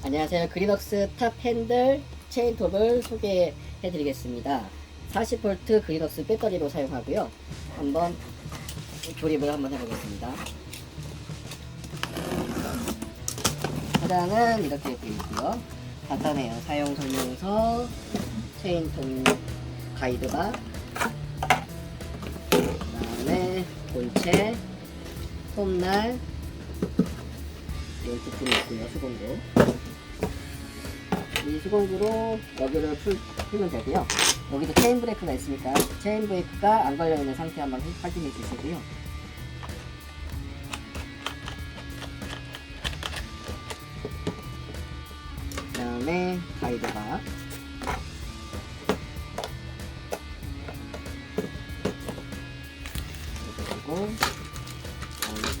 안녕하세요. 그리덕스 탑 핸들 체인톱을 소개해 드리겠습니다. 40V 그리덕스 배터리로 사용하고요. 한번 조립을 한번 해보겠습니다. 화장은 이렇게 되어 있고요. 간단해요. 사용 설명서, 체인통 가이드바, 그 다음에 본체, 톱날, 이런 부품이 있고요. 수공구. 이 수공구로 여기를 풀, 풀면 되고요. 여기도 체인 브레이크가 있으니까 체인 브레이크가 안 걸려 있는 상태 한번 확인해 주시고요. 그다음에 가이드바. 그리고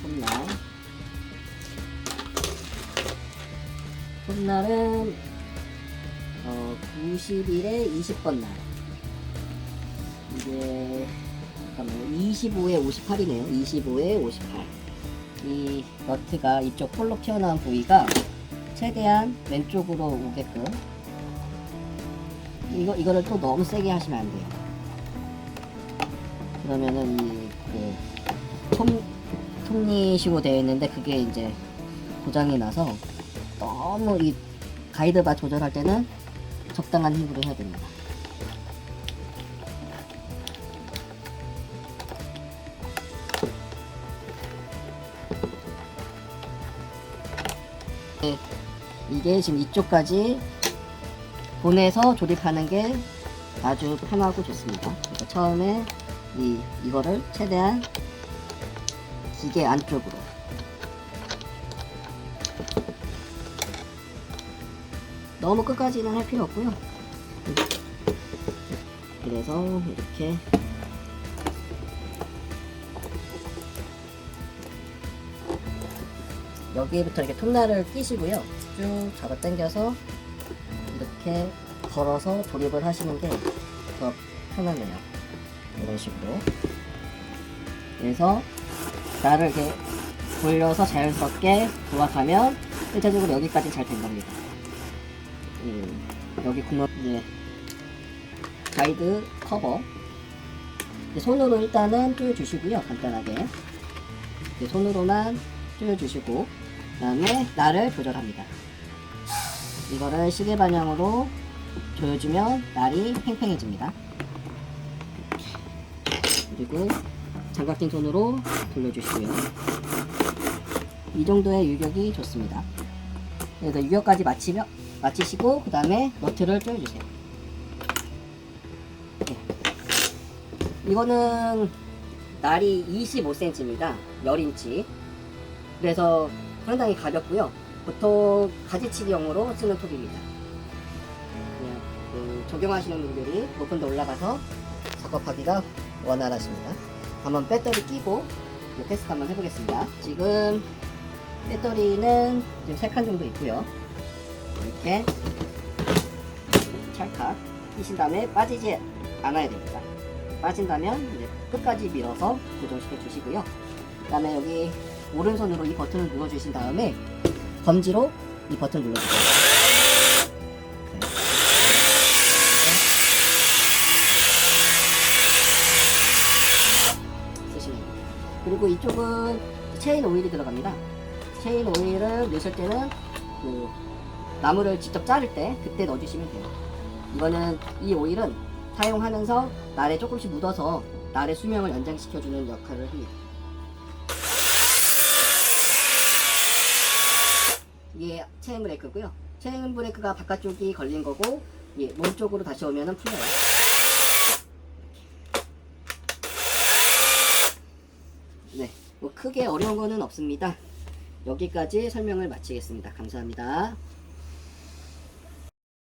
톱날. 톱날은 어, 91에 20번 날. 이게 잠깐만요. 25에 58이네요. 25에 58. 이 너트가 이쪽 폴로 튀어나온 부위가 최대한 왼쪽으로 오게끔 이거 이거를 또 너무 세게 하시면 안 돼요. 그러면은 이 그 톱니식으로 되어 있는데 그게 이제 고장이 나서 너무 이 가이드바 조절할 때는 적당한 힘으로 해야 됩니다. 네, 이게 지금 이쪽까지 보내서 조립하는 게 아주 편하고 좋습니다. 그러니까 처음에 이 이거를 최대한 기계 안쪽으로 너무 끝까지는 할 필요 없고요. 그래서 이렇게 여기부터 이렇게 톱날을 끼시고요. 쭉 잡아 당겨서 이렇게 걸어서 조립을 하시는 게 더 편하네요. 이런 식으로. 그래서 나를 이렇게 돌려서 자연스럽게 도약하면 일차적으로 여기까지 잘 된 겁니다. 음, 여기 구멍 이제 가이드 커버. 손으로 일단은 조여주시고요 간단하게. 이제 손으로만 조여주시고 그 다음에 날을 조절합니다. 이거를 시계 방향으로 조여주면 날이 팽팽해집니다. 그리고 낀 손으로 돌려주시고요. 이 정도의 유격이 좋습니다. 그래서 유격까지 마치면 마치시고 그 다음에 너트를 조여주세요. 네. 이거는 날이 25cm입니다. 10인치. 그래서 상당히 가볍고요. 보통 가지치기용으로 쓰는 톱입니다. 그 적용하시는 분들이 높은 데 올라가서 작업하기가 원활하십니다. 한번 배터리 끼고 테스트 한번 해보겠습니다. 지금 배터리는 지금 3칸 정도 있고요. 이렇게 찰칵 끼신 다음에 빠지지 않아야 됩니다. 빠진다면 이제 끝까지 밀어서 고정시켜 주시고요. 그 다음에 여기 오른손으로 이 버튼을 눌러 주신 다음에 검지로 이 버튼을 눌러주세요. 네. 그리고 이쪽은 체인 오일이 들어갑니다. 체인 오일을 넣으실 때는 그 나무를 직접 자를 때 그때 넣어주시면 돼요. 이거는 이 오일은 사용하면서 날에 조금씩 묻어서 날의 수명을 연장시켜주는 역할을 합니다. 이게 체인 브레이크고요. 체인 브레이크가 바깥쪽이 걸린 거고 예, 몸 쪽으로 다시 오면은 풀려요. 네, 뭐 크게 어려운 거는 없습니다. 여기까지 설명을 마치겠습니다. 감사합니다.